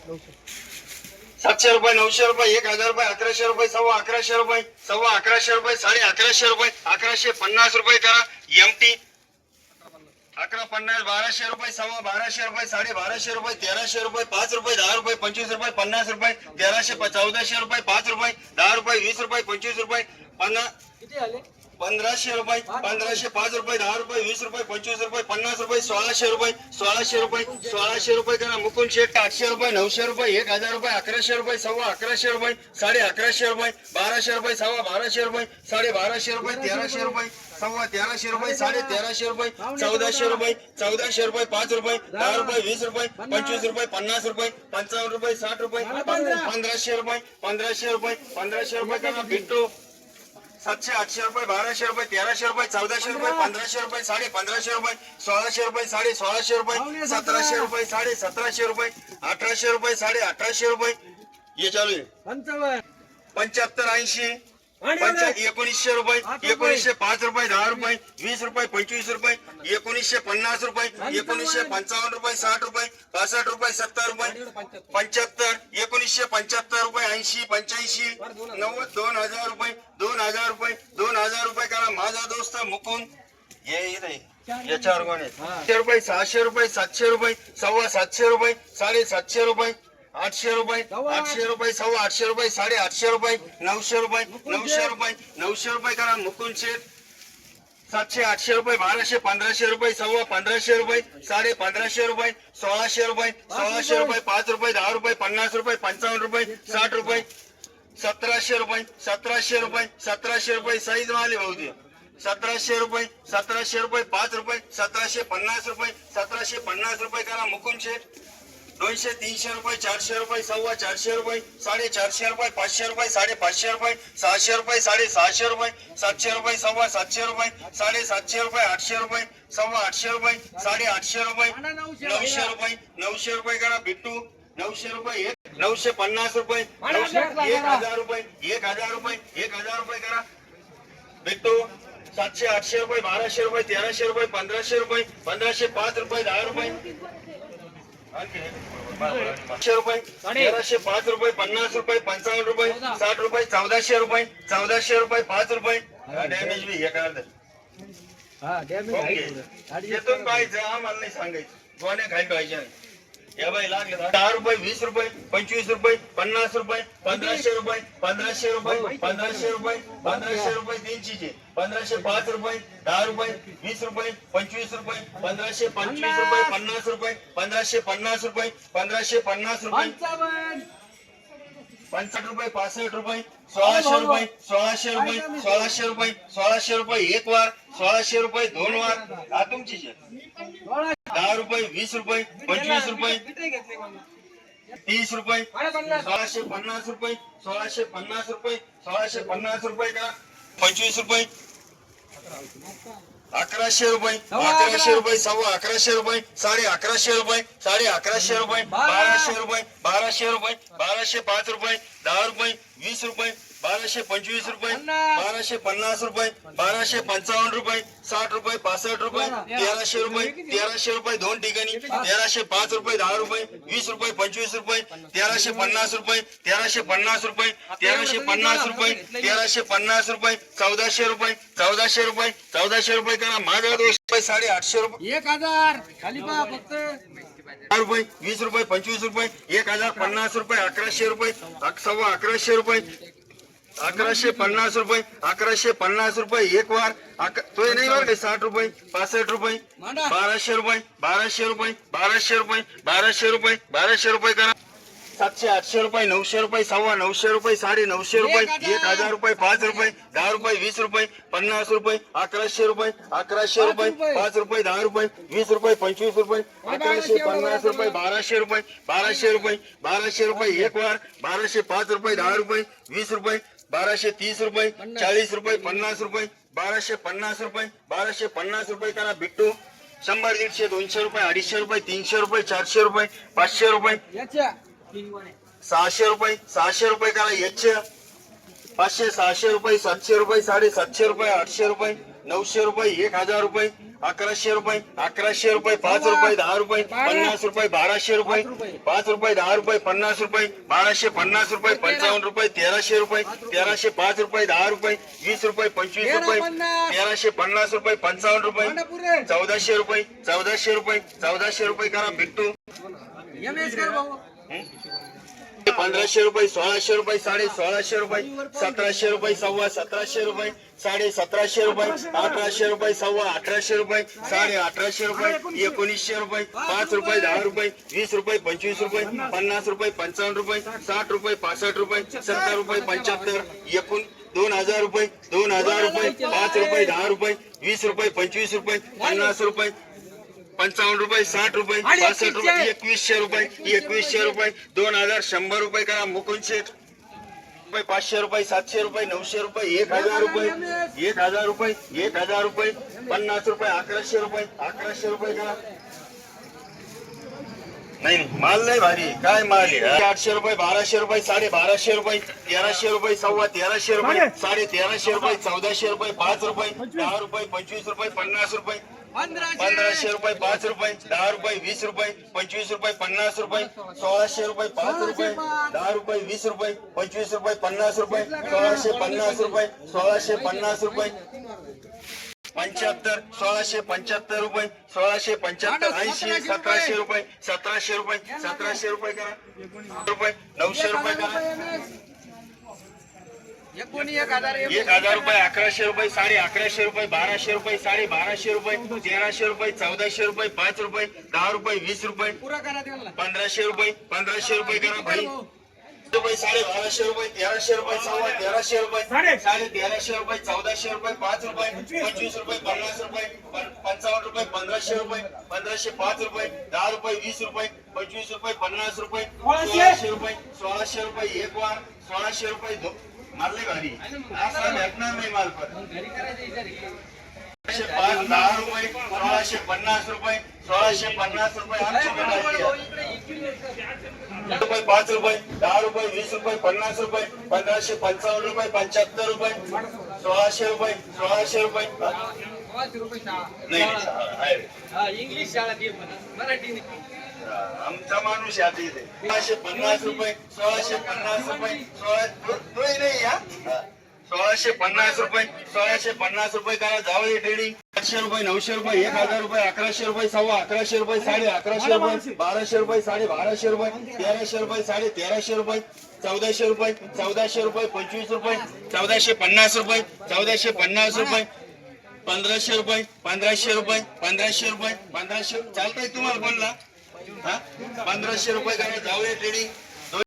सातशे रुपये नऊशे रुपये एक हजार रुपये अकराशे रुपये सव्वा अकराशे रुपये सव्वा अकराशे रुपये साडे अकराशे रुपये अकराशे पन्नास रुपये करा एम टी अकरा पन्नास बाराशे रुपये सव्वा बाराशे रुपये साडे बाराशे रुपये तेराशे रुपये पाच रुपये दहा रुपये पंचवीस रुपये पन्नास रुपये तेराशे चौदाशे रुपये पाच रुपये दहा रुपये वीस रुपये पंचवीस रुपये पन्नास किती झाले पंधराशे रुपये पंधराशे पाच रुपये दहा रुपये वीस रुपये पंचवीस रुपये पन्नास रुपये सोळाशे रुपये सोळाशे रुपये सोळाशे रुपये करा. मुकुंद शेठ आठशे रुपये नऊशे रुपये एक हजार रुपये अकराशे रुपये सव्वा अकराशे रुपये साडे अकराशे रुपये बाराशे रुपये सव्वा बाराशे रुपये साडे बाराशे रुपये तेराशे रुपये सव्वा तेराशे रुपये साडे तेराशे रुपये चौदाशे रुपये चौदाशे रुपये पाच रुपये दहा रुपये वीस रुपये पंचवीस रुपये पन्नास रुपये पंचावन्न रुपये साठ रुपये पंधराशे रुपये पंधराशे रुपये पंधराशे रुपये करा. बिट्टू सातशे आठशे रुपये बाराशे रुपये तेराशे रुपये चौदाशे रुपये पंधराशे रुपये साडे पंधराशे रुपये सोळाशे रुपये साडे सोळाशे रुपये सतराशे रुपये साडे सतराशे रुपये अठराशे रुपये साडे अठराशे रुपये. हे चालू आहे. पंचावन्न. पंच्याहत्तर ऐंशी. एकोणीसशे रुपये. एकोणीसशे पाच रुपये दहा रुपये वीस रुपये पंचवीस रुपये एकोणीसशे पन्नास रुपये एकोणीसशे पंचावन्न रुपये साठ रुपये पासष्ट रुपये सत्तर रुपये पंच्याहत्तर एकोणीसशे पंच्याहत्तर रुपये ऐंशी पंच्याऐंशी नव्वद दोन हजार रुपये दोन हजार रुपये दोन हजार रुपये करा. माझा दोस्त मुकुंद हे याच्यावर कोण आहे? रुपये सहाशे रुपये सातशे रुपये सव्वा सातशे रुपये साडे सातशे रुपये आठशे रुपये आठशे रुपये सव्वा आठशे रुपये साडे आठशे रुपये नऊशे रुपये नऊशे रुपये नऊशे रुपये करा मुकुंद शेठ. सातशे आठशे रुपये बाराशे पंधराशे रुपये सव्वा पंधराशे रुपये साडे पंधराशे रुपये सोळाशे रुपये सोळाशे रुपये. पाच रुपये दहा रुपये पन्नास रुपये पंचावन्न रुपये साठ रुपये सतराशे रुपये सतराशे रुपये सतराशे रुपये साईज माले भाऊ सतराशे रुपये सतराशे रुपये पाच रुपये सतराशे पन्नास रुपये सतराशे पन्नास रुपये करा मुकुंद शेठ. दोनशे तीनशे रुपये चारशे रुपये सव्वा चारशे रुपये साडे चारशे रुपये पाचशे रुपये साडे पाचशे रुपये सहाशे रुपये साडेसहाशे रुपये सातशे रुपये सव्वा सातशे रुपये साडे सातशे रुपये आठशे रुपये सव्वा आठशे रुपये साडे आठशे रुपये नऊशे रुपये नऊशे रुपये करा बिट्टू नऊशे रुपये एक नऊशे पन्नास रुपये नऊशे एक हजार रुपये एक हजार रुपये एक हजार रुपये करा. बिट्टू सातशे आठशे रुपये बाराशे रुपये तेराशे रुपये पंधराशे रुपये पंधराशे पाच रुपये दहा रुपये. पाचशे रुपये तेराशे पाच रुपये पन्नास रुपये पंचावन्न रुपये साठ रुपये चौदाशे रुपये चौदाशे रुपये पाच रुपये. डॅमेज बी थोडं. गाडी येतून पाहिजे आम्हाला नाही सांगायचं. गोण्या खाली पाहिजे. बाई लागले ना. दहा रुपये वीस रुपये पंचवीस रुपये पन्नास रुपये पंधराशे रुपये पंधराशे रुपये पंधराशे रुपये पंधराशे रुपये तीनशेचे पंधराशे पाच रुपये दहा रुपये वीस रुपये पंचवीस रुपये पंधराशे पंचवीस रुपये पन्नास. रुपये पंधराशे पन्नास रुपये पंधराशे पन्नास रुपये. पंचाहत्तर रुपये पासष्ट रुपये सोळाशे रुपये सोळाशे रुपये सोळाशे रुपये सोळाशे रुपये एक वार सोळाशे रुपये दोन वार. हा तुमची दहा रुपये वीस रुपये पंचवीस रुपये तीस रुपये सोळाशे पन्नास रुपये सोळाशे पन्नास रुपये सोळाशे पन्नास रुपये का? पंचवीस रुपये अकराशे रुपये अकराशे रुपये सव्वा अकराशे रुपये साडे अकराशे रुपये साडे अकराशे रुपये बाराशे रुपये बाराशे रुपये बाराशे पाच रुपये दहा रुपये वीस रुपये बाराशे पंचवीस रुपये. बाराशे पन्नास रुपये बाराशे पंचावन्न रुपये साठ रुपये पासष्ट रुपये तेराशे रुपये तेराशे रुपये दोन ठिकाणी तेराशे पाच रुपये दहा रुपये वीस रुपये पंचवीस रुपये तेराशे पन्नास रुपये तेराशे पन्नास रुपये तेराशे पन्नास रुपये तेराशे पन्नास रुपये चौदाशे रुपये चौदाशे रुपये चौदाशे रुपये करा. माझा दोष रुपये साडे आठशे रुपये. एक हजार. खाली फक्त. रुपये वीस रुपये पंचवीस रुपये एक हजार पन्नास रुपये अकराशे रुपये सव्वा अकराशे रुपये अकराशे पन्नास रुपये अकराशे पन्नास रुपये एक वार तो नाही बरं का, साठ रुपये पासष्ट रुपये. बाराशे रुपये बाराशे रुपये बाराशे रुपये बाराशे रुपये बाराशे रुपये करा सातशे आठशे रुपये नऊशे रुपये सव्वा नऊशे रुपये साडे नऊशे रुपये एक हजार. रुपये पाच रुपये दहा रुपये वीस रुपये पन्नास रुपये अकराशे रुपये अकराशे रुपये. पाच रुपये दहा रुपये वीस रुपये पंचवीस रुपये अकराशे पन्नास रुपये बाराशे रुपये बाराशे रुपये बाराशे रुपये एक वार बाराशे पाच रुपये दहा रुपये वीस रुपये बाराशे तीस रुपये चाळीस रुपये पन्नास रुपये बाराशे पन्नास रुपये बाराशे पन्नास रुपये करा बिट्टू. शंभर दीडशे दोनशे रुपये अडीचशे रुपये तीनशे रुपये चारशे रुपये पाचशे रुपये. सहाशे रुपये सहाशे रुपये करा याचे पाचशे सहाशे रुपये सातशे रुपये साडे सातशे रुपये आठशे रुपये नऊशे रुपये एक हजार रुपये. अकराशे रुपये अकराशे रुपये पाच रुपये दहा रुपये पन्नास रुपये बाराशे रुपये पाच रुपये. दहा रुपये पन्नास रुपये बाराशे पन्नास रुपये पंचावन्न रुपये तेराशे रुपये तेराशे पाच रुपये दहा रुपये वीस रुपये पंचवीस रुपये तेराशे पन्नास रुपये पंचावन्न रुपये चौदाशे रुपये चौदाशे रुपये चौदाशे रुपये करा भाऊ. पंधराशे रुपये सोळाशे रुपये साडे सोळाशे रुपये सतराशे रुपये सव्वा सतराशे रुपये साडे सतराशे रुपये अठराशे रुपये सव्वा अठराशे रुपये साडे अठराशे रुपये एकोणीसशे रुपये पाच रुपये दहा रुपये वीस रुपये पंचवीस रुपये पन्नास रुपये पंचावन्न रुपये साठ रुपये पासष्ट रुपये सत्तर रुपये पंच्याहत्तर एकूण दोन हजार रुपये दोन हजार रुपये पाच रुपये दहा रुपये वीस रुपये पंचवीस रुपये पन्नास रुपये पंचावन्न रुपये साठ रुपये आणि पासष्ट रुपये एकवीसशे. एकवीसशे रुपये एकवीसशे रुपये दोन हजार शंभर रुपये करा मुकुंद शेठ रुपये पाचशे रुपये सातशे रुपये नऊशे रुपये एक हजार रुपये एक हजार रुपये एक हजार रुपये पन्नास रुपये अकराशे रुपये अकराशे रुपये करा. नाही नाही, माल नाही भारी. काय माल आहे? आठशे रुपये बाराशे रुपये साडे बाराशे रुपये तेराशे रुपये सव्वा तेराशे रुपये साडे तेराशे रुपये चौदाशे रुपये पाच रुपये दहा रुपये पंचवीस रुपये पन्नास रुपये. पंधराशे रुपये पाच रुपये दहा रुपये वीस रुपये पंचवीस रुपये पन्नास रुपये सोळाशे रुपये पाच रुपये दहा रुपये वीस रुपये पंचवीस रुपये पन्नास रुपये सोळाशे पन्नास रुपये सोळाशे पन्नास रुपये. पंच्याहत्तर सोळाशे पंच्याहत्तर रुपये सोळाशे पंच्याहत्तर ऐंशी सतराशे रुपये. सतराशे रुपये सतराशे रुपये करा. रुपये नऊशे रुपये करा. एक हजार रुपये अकराशे रुपये साडे अकराशे रुपये बाराशे रुपये साडे बाराशे रुपये तेराशे रुपये चौदाशे रुपये पाच रुपये दहा रुपये वीस रुपये पंधराशे रुपये पंधराशे रुपये करा. भाई रुपये साडे बाराशे रुपये तेराशे रुपये सव्वा तेराशे रुपये साडे तेराशे रुपये चौदाशे रुपये पाच रुपये पंचवीस रुपये पन्नास रुपये पंचावन्न रुपये पंधराशे रुपये पंधराशे पाच रुपये दहा रुपये वीस रुपये पंचवीस रुपये पन्नास रुपये सोळाशे? रुपये सोळाशे रुपये एक वार सोळाशे रुपये दो मारले भारी असा भेटणार नाही माल पण घरी दहा रुपये सोळाशे पन्नास रुपये सोळाशे पन्नास रुपये. रुपये पाच रुपये दहा रुपये वीस रुपये पन्नास रुपये पंधराशे पंचावन्न रुपये पंच्याहत्तर रुपये सोळाशे रुपये सोळाशे रुपये. नाही इंग्लिश शाळा मराठी आमचा माणूस आहे आता सोळाशे पन्नास रुपये सोळाशे पन्नास रुपये सोळा तो- नाही या सोळाशे पन्नास रुपये सोळाशे पन्नास रुपये करा जावळी ट्रेडिंग आठशे रुपये नऊशे रुपये एक हजार रुपये अकराशे रुपये सव्वा अकराशे रुपये साडे अकराशे रुपये बाराशे रुपये साडे बाराशे रुपये तेराशे रुपये साडे तेराशे रुपये चौदाशे रुपये चौदाशे रुपये पंचवीस रुपये चौदाशे पन्नास रुपये चौदाशे पन्नास रुपये पंधराशे रुपये पंधराशे रुपये पंधराशे रुपये पंधराशे चालतंय तुम्हाला बोलला? हा? पंधराशे रुपये करा जाऊया ट्रेडिंग